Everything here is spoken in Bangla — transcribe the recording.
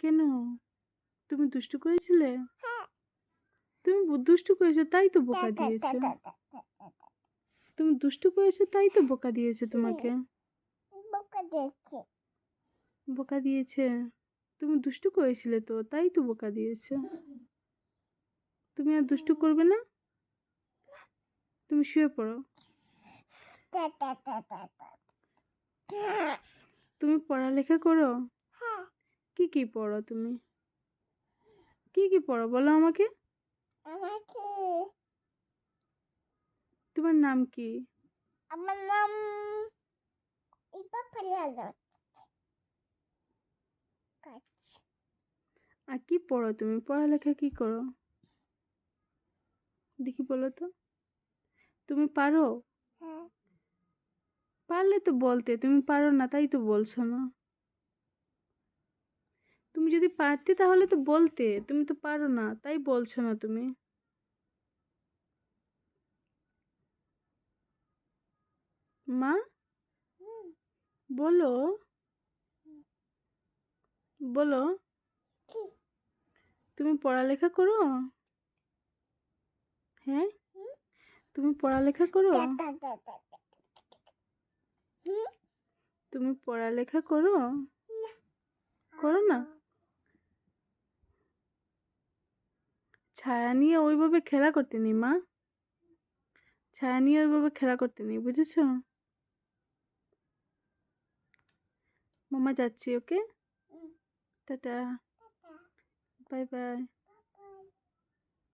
কেন? তুমি দুষ্টু করেছিলে? তুমি দুষ্টু করেছ তাই তো বোকা দিয়েছে। তুমি দুষ্টু করেছ তাই তো বোকা দিয়েছে তোমাকে। বোকা দিয়েছে। তুমি দুষ্টু করেছিলে তো তাই তো বোকা দিয়েছে। তুমি আর দুষ্টু করবে না? তুমি শুয়ে পড়ো। তুমি পড়ালেখা করো? কি কি পড়ো তুমি? কি কি পড়ো বলো আমাকে। আমাকে। তোমার নাম কি? আমার নাম আর কি পড়ো তুমি? পড়ালেখা কি করো? দেখি বলো তো। তুমি পারো? হ্যাঁ। পারলে তো বলতে তুমি পারো না তাই তো বলছো না। তুমি যদি পারতে তাহলে তো বলতে তুমি তো পারো না তাই বলছো না তুমি। মা? বলো। বলো। তুমি পড়ালেখা করো? হ্যাঁ? তুমি পড়ালেখা করো? তুমি পড়ালেখা করো? করো না? ছায়া নিয়ে ওইভাবে খেলা করতে নেই মা। ছায়া নিয়ে ওইভাবে খেলা করতে নেই বুঝেছ? মামা যাচ্ছি ওকে? টাটা। Bye bye.